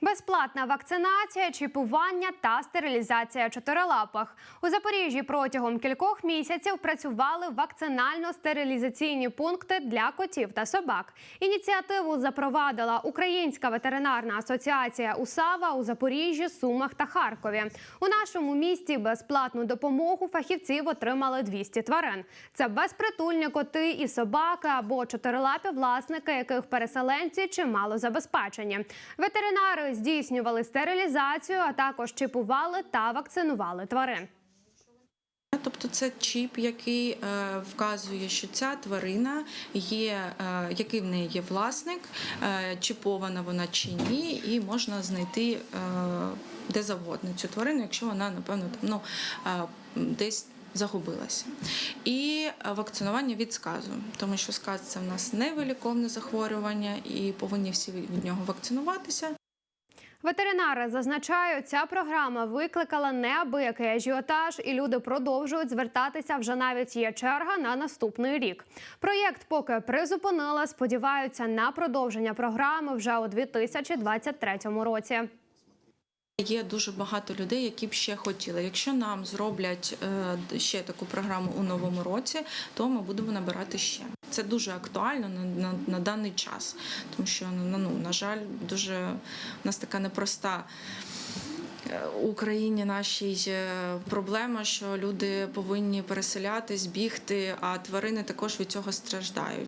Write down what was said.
Безплатна вакцинація, чіпування та стерилізація чотирилапих. У Запоріжжі протягом кількох місяців працювали вакцинально-стерилізаційні пункти для котів та собак. Ініціативу запровадила Українська ветеринарна асоціація УСАВА у Запоріжжі, Сумах та Харкові. У нашому місті безплатну допомогу фахівців отримали 200 тварин. Це безпритульні коти і собаки або чотирилапі власники, яких переселенці чимало забезпечені. Ветеринари здійснювали стерилізацію, а також чіпували та вакцинували тварин. Тобто це чіп, який е, вказує, що ця тварина є, е, який в неї є власник, е, чіпована вона чи ні, і можна знайти де завгодно цю тварину, якщо вона, напевно, там, ну, десь загубилася. І вакцинування від сказу, тому що сказ це в нас невиліковне захворювання, і повинні всі від нього вакцинуватися. Ветеринари зазначають, ця програма викликала неабиякий ажіотаж, і люди продовжують звертатися. Вже навіть є черга на наступний рік. Проєкт поки призупинила. Сподіваються на продовження програми вже у 2023 році. Є дуже багато людей, які б ще хотіли. Якщо нам зроблять е, ще таку програму у новому році, то ми будемо набирати ще. Це дуже актуально на, на, на даний час, тому що ну, ну, на жаль, дуже у нас така непроста. е, У Україні нашій е, проблема, що люди повинні переселятись, бігти, а тварини також від цього страждають.